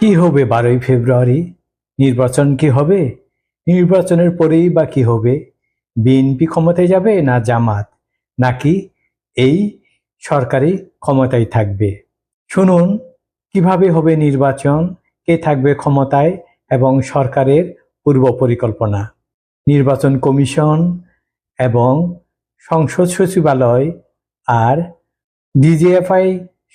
কি হবে বারোই ফেব্রুয়ারি? নির্বাচন কি হবে? নির্বাচনের পরেই বা কি হবে? বিএনপি ক্ষমতায় যাবে না জামাত? নাকি এই সরকারি ক্ষমতায় থাকবে? শুনুন, কীভাবে হবে নির্বাচন? কে থাকবে ক্ষমতায় এবং সরকারের পূর্ব পরিকল্পনা? নির্বাচন কমিশন এবং সংসদ সচিবালয় আর ডিজিএফআই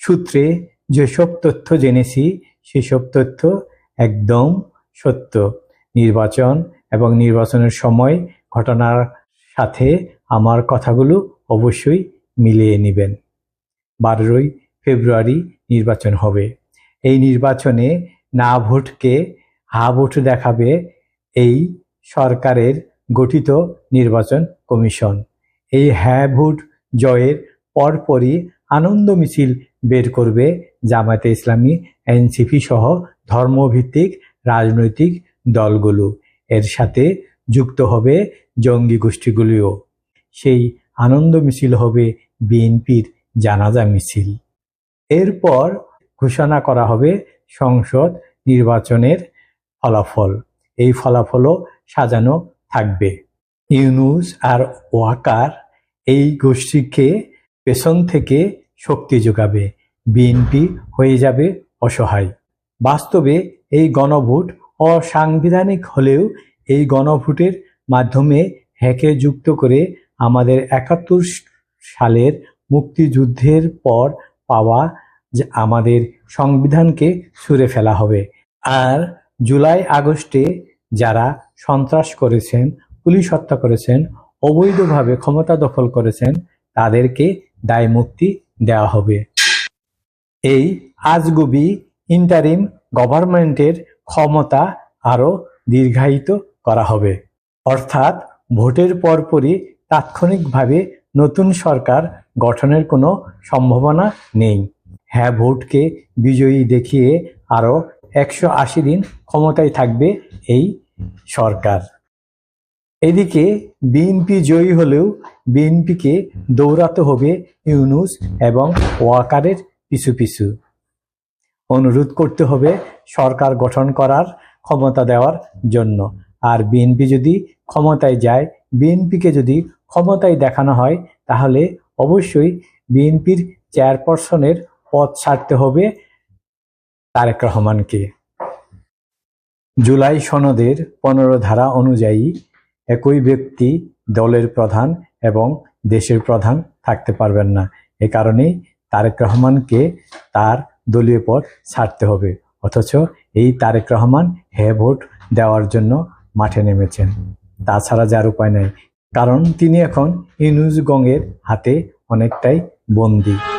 সূত্রে যেসব তথ্য জেনেছি সেসব তথ্য একদম সত্য। নির্বাচন এবং নির্বাচনের সময় ঘটনার সাথে আমার কথাগুলো অবশ্যই মিলিয়ে নেবেন। বারোই ফেব্রুয়ারি নির্বাচন হবে। এই নির্বাচনে না ভোটকে, হা ভোট দেখাবে এই সরকারের গঠিত নির্বাচন কমিশন। এই হ্যাঁ ভোট জয়ের পরপরই আনন্দ মিছিল বের করবে জামায়াতে ইসলামী, এনসিপি সহ ধর্মভিত্তিক রাজনৈতিক দলগুলো। এর সাথে যুক্ত হবে জঙ্গি গোষ্ঠীগুলিও। সেই আনন্দ মিছিল হবে বিএনপির জানাজা মিছিল। এরপর ঘোষণা করা হবে সংসদ নির্বাচনের ফলাফল। এই ফলাফলও সাজানো থাকবে। ইউনুস আর ওয়াকার এই গোষ্ঠীকে পেছন থেকে শক্তি যোগাবে বিএনপি হয়ে যাবে অসহায়। বাস্তবে এই গণভোট অসাংবিধানিক হলেও এই গণভোটের মাধ্যমে হ্যাকে যুক্ত করে আমাদের একাত্তর সালের মুক্তিযুদ্ধের পর পাওয়া আমাদের সংবিধানকে ছুঁড়ে ফেলা হবে। আর জুলাই আগস্টে যারা সন্ত্রাস করেছেন, পুলিশ হত্যা করেছেন, অবৈধভাবে ক্ষমতা দখল করেছেন, তাদেরকে দায় মুক্তি দেওয়া হবে। এই আজগুবি ইন্টারিম গভর্নমেন্টের ক্ষমতা আরও দীর্ঘায়িত করা হবে। অর্থাৎ ভোটের পরপরই তাৎক্ষণিকভাবে নতুন সরকার গঠনের কোনো সম্ভাবনা নেই। হ্যাঁ ভোটকে বিজয়ী দেখিয়ে আরও একশো আশি দিন ক্ষমতায় থাকবে এই সরকার। এদিকে বিএনপি জয়ী হলেও বিএনপিকে দৌড়াতে হবে ইউনুস এবং ওয়াকারের পিছু পিছু। অনুরোধ করতে হবে সরকার গঠন করার ক্ষমতা দেওয়ার জন্য। আর বিএনপি যদি ক্ষমতায় যায়, বিএনপিকে যদি ক্ষমতায় দেখানো হয়, তাহলে অবশ্যই বিএনপির চেয়ারপারসনের পদ ছাড়তে হবে তারেক রহমানকে। জুলাই সনদের পনেরো ধারা অনুযায়ী একই ব্যক্তি দলের প্রধান এবং দেশের প্রধান থাকতে পারবেন না। এ কারণেই তারেক রহমানকে তার দলীয় পদ ছাড়তে হবে। অথচ এই তারেক রহমান হে ভোট দেওয়ার জন্য মাঠে নেমেছেন। তাছাড়া যার উপায় নেই। কারণ তিনি এখন ইনুজ গঙ্গের হাতে অনেকটাই বন্দী।